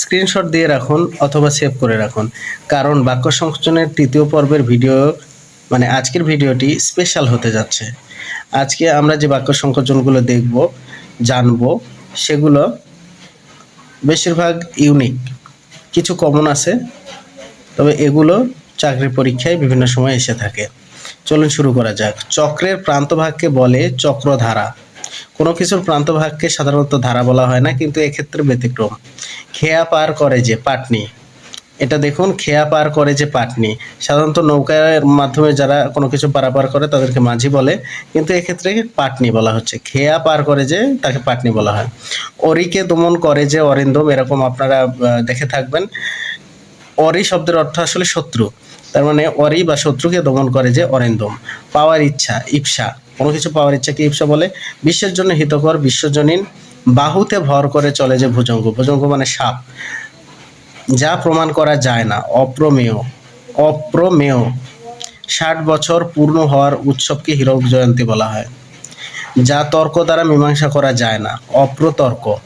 Screenshot দিয়ে রাখুন অথবা সেভ করে রাখুন। কারণ বাক্য সংকোচনের তৃতীয় পর্বের ভিডিও মানে আজকের ভিডিওটি স্পেশাল হতে যাচ্ছে। আজকে আমরা যে বাক্য সংকোচনগুলো দেখব, জানব, সেগুলো বেশিরভাগ ইউনিক কিছু কমন আছে, তবে এগুলো চাকরির পরীক্ষায় বিভিন্ন সময় এসে থাকে। চলুন শুরু করা যাক। চক্রের প্রান্তভাগকে বলে চক্রধারা। কোনো কিছুর প্রান্তভাগকে সাধারণত ধারা বলা হয় না, কিন্তু এক্ষেত্রে ব্যতিক্রম। খেয়া পার করে যে পাটনি। এটা দেখুন, খেয়া পার করে যে পাটনি। সাধারণত নৌকার মাধ্যমে যারা কোনো কিছু পারাপার করে তাদেরকে মাঝি বলে, কিন্তু এক্ষেত্রে পাটনি বলা হচ্ছে। খেয়া পার করে যে তাকে পাটনি বলা হয়। অরিকে দমন করে যে অরিন্দম, এরকম আপনারা দেখে থাকবেন। অরি শব্দের অর্থ আসলে শত্রু। তার মানে অরি বা শত্রুকে দমন করে যে অরিন্দম। পাওয়ার ইচ্ছা, ইপসা। কোনো কিছু পাওয়ার ইচ্ছাকে ইপসা বলে? বিশ্বের জন্য হিতকর, বিশ্বজনীন, বাহুতে ভর করে চলে যে ভুজঙ্গ। ভুজঙ্গ মানে সাপ। যা প্রমাণ করা যায় না। অপ্রমেয়। অপ্রমেয়। ষাট বছর পূর্ণ হওয়ার উৎসবকে হীরক জয়ন্তী বলা হয়। যা তর্ক দ্বারা মীমাংসা করা যায় না। অপ্রতর্ক।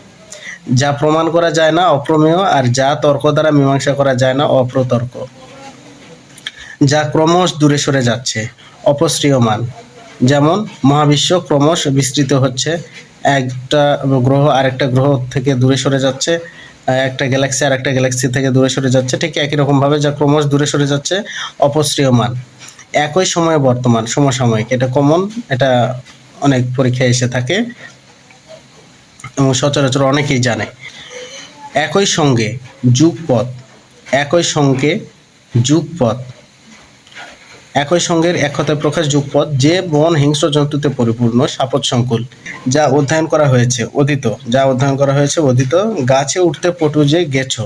যা প্রমাণ করা যায় না, অপ্রমেয়, আর যা তর্ক দ্বারা মীমাংসা করা যায় না, অপ্রতর্ক। যা ক্রমশ দূরে সরে যাচ্ছে। অপশ্রিয়মান যেমন মহাবিশ্ব ক্রমশ বিস্তৃত হচ্ছে। একটা গ্রহ আরেকটা গ্রহ থেকে দূরে সরে যাচ্ছে, একটা গ্যালাক্সি আর একটা গ্যালাক্সি থেকে দূরে সরে যাচ্ছে, ঠিক একই রকমভাবে যা ক্রমশ দূরে সরে যাচ্ছে অপশ্রিয়মান একই সময়ে বর্তমান, সমসাময়িক। এটা কমন এটা অনেক পরীক্ষায় এসে থাকে এবং সচরাচর অনেকেই জানে। একই সঙ্গে যুগপথ, একই সঙ্গে যুগপথ একই সঙ্গের এক প্রকাশ যুগপথ যে বন হিংস্র জন্তুতে পরিপূর্ণ সাপত সংকুল, যা অধ্যয়ন করা হয়েছে, অতীত, যা অধ্যয়ন করা হয়েছে, অতীত, গাছে উঠতে পটু যে গেছো।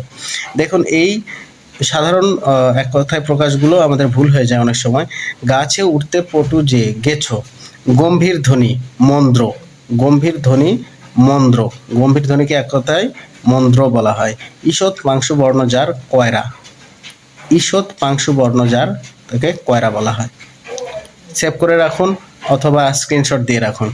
দেখুন, এই সাধারণ এক কথায় প্রকাশগুলো আমাদের ভুল হয়ে যায় অনেক সময়। গাছে উঠতে পটু যে গেছো, গম্ভীর ধ্বনি, মন্দ্র। গম্ভীর ধ্বনি, মন্দ্র। গম্ভীর ধ্বনিকে এক কথায় মন্দ্র বলা হয়। ঈষৎ মাংস বর্ণজার কয়রা। ঈষৎ পাংশু বর্ণজার তাকে কয়রা বলা হয়। সেভ করে রাখুন অথবা স্ক্রিনশট দিয়ে রাখুন।